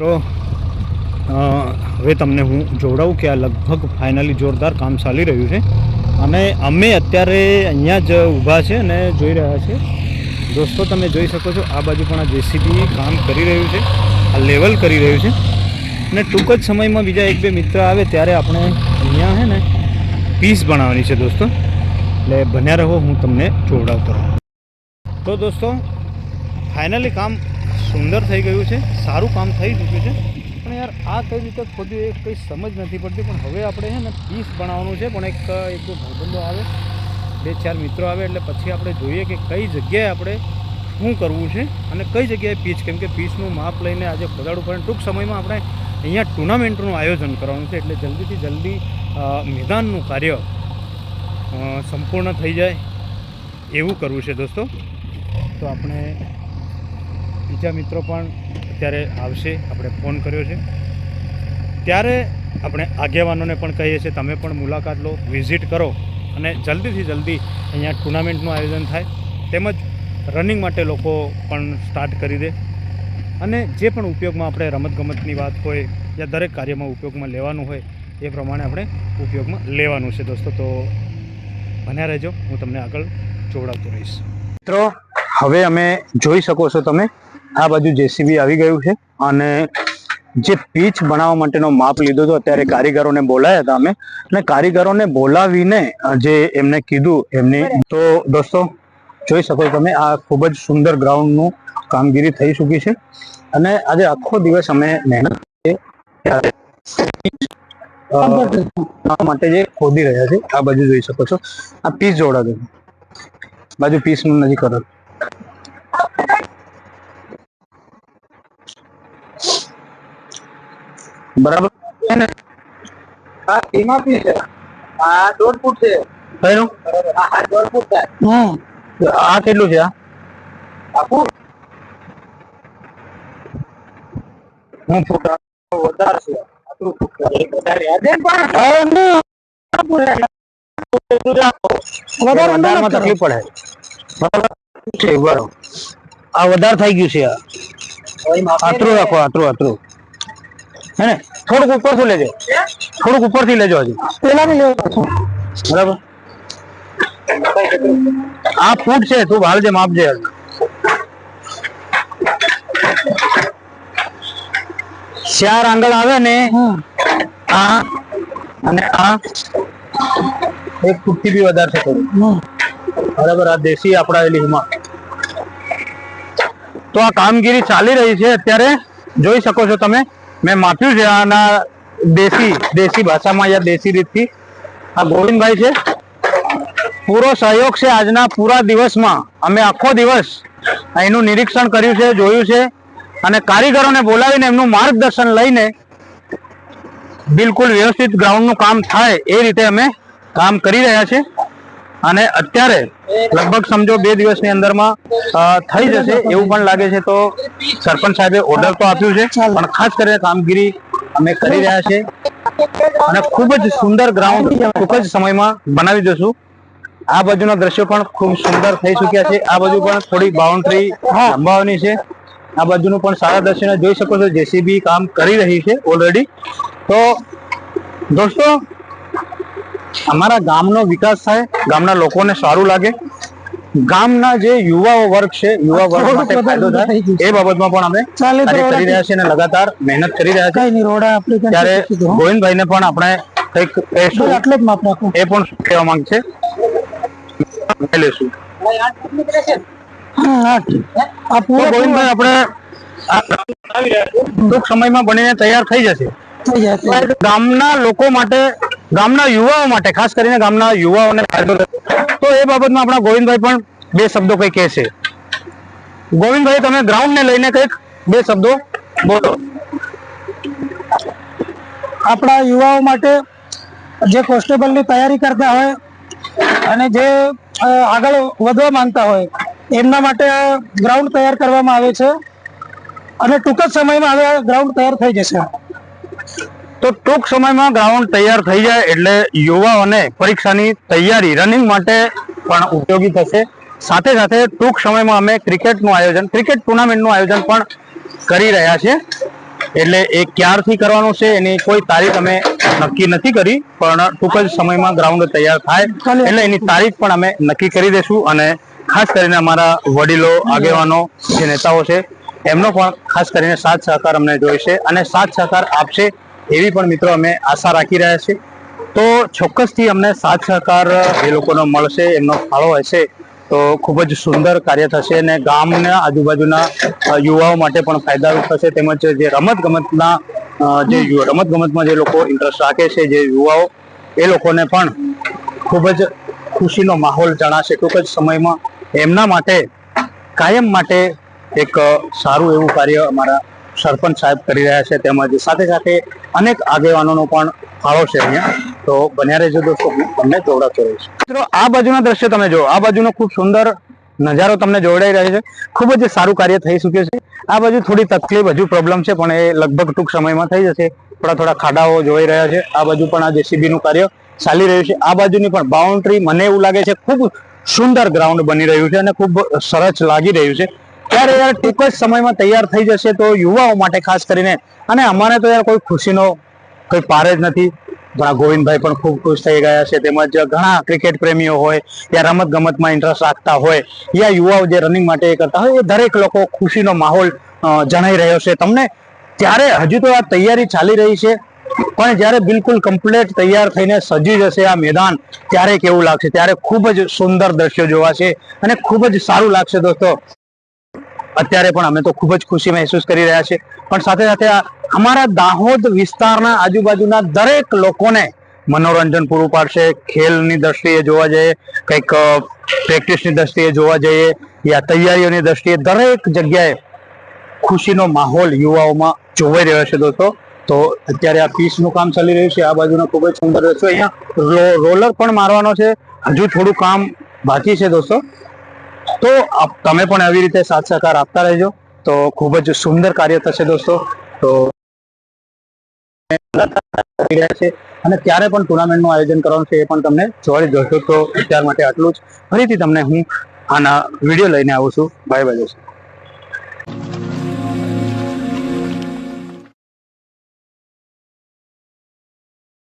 મિત્રો હવે તમને હું જોડાવું કે આ લગભગ ફાઇનલી જોરદાર કામ ચાલી રહ્યું છે. અને અમે અત્યારે અહીંયા જ ઊભા છે અને જોઈ રહ્યા છે. દોસ્તો, તમે જોઈ શકો છો, આ બાજુ પણ આ જેસીબી કામ કરી રહ્યું છે, આ લેવલ કરી રહ્યું છે. અને ટૂંક જ સમયમાં બીજા એક બે મિત્ર આવે ત્યારે આપણે અહીંયા છે ને પીસ બનાવવાની છે દોસ્તો. એટલે બન્યા રહો, હું તમને જોડાવતો રહું. તો દોસ્તો ફાઇનલી કામ સુંદર થઈ ગયું છે, સારું કામ થઈ ચૂક્યું છે. પણ યાર, આ કઈ રીતે ખોદ્યું એ કંઈ સમજ નથી પડતી. પણ હવે આપણે છે ને પીસ બનાવવાનું છે, પણ એક એક બે આવે, બે ચાર મિત્રો આવે, એટલે પછી આપણે જોઈએ કે કઈ જગ્યાએ આપણે શું કરવું છે અને કઈ જગ્યાએ પીચ કેમ કે પીચનું માપ લઈને આજે ખોદાડવું પડે. ટૂંક સમયમાં આપણે અહીંયા ટુર્નામેન્ટનું આયોજન કરવાનું છે, એટલે જલ્દીથી જલ્દી મેદાનનું કાર્ય સંપૂર્ણ થઈ જાય એવું કરવું છે દોસ્તો. તો આપણે બીજા મિત્રો પણ અત્યારે આવશે, આપણે ફોન કર્યો છે. ત્યારે આપણે આગેવાનોને પણ કહીએ છીએ, તમે પણ મુલાકાત લો, વિઝિટ કરો અને જલ્દીથી જલ્દી અહીંયા ટુર્નામેન્ટનું આયોજન થાય. તેમજ રનિંગ માટે લોકો પણ સ્ટાર્ટ કરી દે. અને જે પણ ઉપયોગમાં આપણે રમતગમતની વાત હોય યા દરેક કાર્યમાં ઉપયોગમાં લેવાનું હોય, એ પ્રમાણે આપણે ઉપયોગમાં લેવાનું છે. દોસ્તો, તો બન્યા રહેજો. હું તમને આગળ જોડાવતો રહીશ. મિત્રો, હવે અમે જોઈ શકો છો તમે આ બાજુ જેસીબી આવી ગયું છે અને જે પીચ બનાવવા માટેનો માપ લીધો હતો, અત્યારે કારીગરોને બોલાયા હતા અમે. અને કારીગરોને બોલાવીને જે એમને કીધું એમની, તો દોસ્તો, જોઈ શકો તમે, આ ખૂબ જ સુંદર ગ્રાઉન્ડનું કામગીરી થઈ ચૂકી છે. અને આજે આખો દિવસ અમે મહેનત માટે જે ખોદી રહ્યા છે, આ બાજુ જોઈ શકો છો. આ પીસ જોડાતો બાજુ પીસનું નથી કરો. બરાબર? હા બી છે. આ દોઢ ફૂટ છે. કયું? આ આ દોઢ ફૂટ છે. હમ. આ કેટલું છે આ? આ ફૂટ હું ફૂટ વધારે છે. આટલું ફૂટ વધારે યાદ પણ? વધારમાં તકલીફ પડે. બરાબર. છે બરાબર આ વધારે થઈ ગયું છે. આ આતરું રાખો આતરું આતરું હે ને? થોડુંક ઉપરથી લેજો. થોડુંક ઉપરથી લેજો હજી. પેલા ને લેવો બરાબર? આ ફૂટ છે તું ભાલ જે માપજે. ચાર આંગળ આવે ને આ અને આ એક ફૂટથી બી વધારે છે બરાબર આ દેશી આપણા લીહમાં તો આ કામગીરી ચાલી રહી છે અત્યારે. જોઈ શકો છો તમે. મેં માપ્યું છે આના દેશી દેશી ભાષામાં યા દેશી રીતથી. આ ગોવિંદભાઈ છે. પૂરો સહયોગ છે આજના પૂરા દિવસમાં. અમે આખો દિવસ અહીંનું નિરીક્ષણ કર્યું છે, જોયું છે અને કારીગરોને બોલાવીને એમનું માર્ગદર્શન લઈને બિલકુલ વ્યવસ્થિત ગ્રાઉન્ડનું કામ થાય એ રીતે અમે કામ કરી રહ્યા છે અને અત્યારે લગભગ સમજો બે દિવસની અંદરમાં થઈ જશે એવું પણ લાગે છે તો સરપંચ સાહેબે ઓર્ડર તો આપ્યું છે, પણ ખાસ કરીને કામગીરી અમે કરી રહ્યા છે અને ખૂબ જ સુંદર ગ્રાઉન્ડ ટૂંક જ સમયમાં બનાવી દઈશું. આ બાજુના દ્રશ્યો પણ ખૂબ સુંદર થઈ ચૂક્યા છે. આ બાજુ પણ થોડી બાઉન્ડ્રી લંબાવવાની છે. આ બાજુનું પણ સારા દ્રશ્યને જોઈ શકો છો. જેસીબી કામ કરી રહી છે ઓલરેડી તો દોસ્તો અમારા ગામનો વિકાસ થાય ગામના લોકોને સારું લાગે. ગામના જે યુવાઓ વર્ગ છે યુવા વર્ગ માટે ફાયદો થાય એ બાબતમાં પણ અમે કાર્ય કરી રહ્યા છીએ અને લગાતાર મહેનત કરી રહ્યા છીએ. ત્યારે ગોવિંદભાઈને પણ આપણે કંઈક એ પણ કહેવા ગોવિંદભાઈ આપણે રહ્યા છીએ. ટૂંક સમયમાં બનીને તૈયાર થઈ જશે. ગામના લોકો માટે ગામના યુવાઓ માટે, ખાસ કરીને ગામના યુવાઓને ફાયદો. તો એ બાબતમાં આપણા ગોવિંદભાઈ પણ બે શબ્દો કંઈક કહે છે ગોવિંદભાઈ, તમે ગ્રાઉન્ડ ને લઈને કંઈક બે શબ્દો બોલો. આપણા યુવાઓ માટે જે કોન્સ્ટેબલની તૈયારી કરતા હોય અને જે આગળ વધવા માંગતા હોય, એમના માટે ગ્રાઉન્ડ તૈયાર કરવામાં આવે છે. અને ટૂંક જ સમયમાં હવે ગ્રાઉન્ડ તૈયાર થઈ જશે. તો ટૂંક સમયમાં ગ્રાઉન્ડ તૈયાર થઈ જાય એટલે યુવાઓને પરીક્ષાની તૈયારી રનિંગ માટે પણ ઉપયોગી થશે. સાથે સાથે ટૂંક સમયમાં અમે ક્રિકેટનું આયોજન ક્રિકેટ ટુર્નામેન્ટનું આયોજન પણ કરી રહ્યા છીએ. એટલે એ ક્યારથી કરવાનું છે એની કોઈ તારીખ અમે નક્કી નથી કરી પણ ટૂંક જ સમયમાં ગ્રાઉન્ડ તૈયાર થાય એટલે એની તારીખ પણ અમે નક્કી કરી દઈશું અને ખાસ કરીને અમારા વડીલો આગેવાનો જે નેતાઓ છે એમનો પણ ખાસ કરીને સાથ સહકાર અમને જોઈશે અને સાથ સહકાર આપશે એવી પણ મિત્રો અમે આશા રાખી રહ્યા છીએ. તો ચોક્કસથી અમને સાથ સહકાર એ લોકોનો મળશે, એમનો ફાળો હશે તો ખૂબ જ સુંદર કાર્ય થશે અને ગામના આજુબાજુના યુવાઓ માટે પણ ફાયદારૂપ થશે. તેમજ જે રમત ગમતના જે રમત ગમતમાં જે લોકો ઇન્ટરેસ્ટ રાખે છે, જે યુવાઓ, એ લોકોને પણ ખૂબ જ ખુશીનો માહોલ જણાશે. ટૂંક જ સમયમાં એમના માટે, કાયમ માટે એક સારું એવું કાર્ય અમારા સરપંચ સાહેબ કરી રહ્યા છે તેમજ સાથે સાથે અનેક આગેવાનોનો પણ ફાળો છે અહીંયા. તો બન્યા રહેજો દોસ્તો તમને જોડાતો રહીશ. મિત્રો, આ બાજુના દ્રશ્ય તમે જો આ બાજુનો ખૂબ સુંદર નજારો તમને જોડાઈ રહ્યો છે. ખૂબ જ સારું કાર્ય થઈ ચૂક્યું છે. આ બાજુ થોડી તકલીફ હજુ પ્રોબ્લેમ છે, પણ એ લગભગ ટૂંક સમયમાં થઈ જશે. થોડા થોડા ખાડાઓ જોઈ રહ્યા છે. આ બાજુ પણ આ જેસીબી નું કાર્ય ચાલી રહ્યું છે. આ બાજુની પણ બાઉન્ડ્રી મને એવું લાગે છે, ખૂબ સુંદર ગ્રાઉન્ડ બની રહ્યું છે અને ખૂબ સરસ લાગી રહ્યું છે. ત્યારે યાર ટૂંક જ સમયમાં તૈયાર થઈ જશે તો યુવાઓ માટે ખાસ કરીને. અને અમારે તો યાર કોઈ ખુશીનો કોઈ પાર જ નથી. ઘણા ગોવિંદભાઈ પણ ખૂબ ખુશ થઈ ગયા છે. તેમજ ઘણા ક્રિકેટ પ્રેમીઓ હોય યા રમત ગમતમાં ઇન્ટરેસ્ટ રાખતા હોય યા યુવાઓ જે રનિંગ માટે કરતા હોય, એ દરેક લોકો ખુશીનો માહોલ જણાઈ રહ્યો છે. તમને ત્યારે હજુ તો આ તૈયારી ચાલી રહી છે, પણ જ્યારે બિલકુલ કમ્પ્લીટ તૈયાર થઈને સજી જશે આ મેદાન, ત્યારે કેવું લાગશે? ત્યારે ખૂબ જ સુંદર દ્રશ્યો જોવા છે અને ખૂબ જ સારું લાગશે દોસ્તો. અત્યારે પણ અમે તો ખૂબ જ ખુશી મહેસૂસ કરી રહ્યા છીએ. પણ સાથે સાથે અમારા દાહોદ વિસ્તારના આજુબાજુના દરેક લોકોને મનોરંજન પૂરું પાડશે. ખેલની દ્રષ્ટિએ જોવા જઈએ, કંઈક પ્રેક્ટિસની દ્રષ્ટિએ જોવા જઈએ યા તૈયારીઓની દ્રષ્ટિએ દરેક જગ્યાએ ખુશીનો માહોલ યુવાઓમાં જોવાઈ રહ્યો છે દોસ્તો. તો અત્યારે આ પીસનું કામ ચાલી રહ્યું છે. આ બાજુનો ખૂબ જ સુંદર રસ્તો અહીંયા રોલર પણ મારવાનો છે. હજુ થોડું કામ બાકી છે દોસ્તો. તો તમે પણ આવી રીતે સાથ સહકાર આપતા રહેજો. તો ખૂબ જ સુંદર કાર્ય થશે દોસ્તો. તો અને ત્યારે પણ ટુર્નામેન્ટનું આયોજન કરવાનું છે એ પણ તમને જોઈ જોશો. તો અત્યાર માટે આટલું જ. ફરીથી તમને હું આના વીડિયો લઈને આવું છું. બાય બાય દોસ્તો.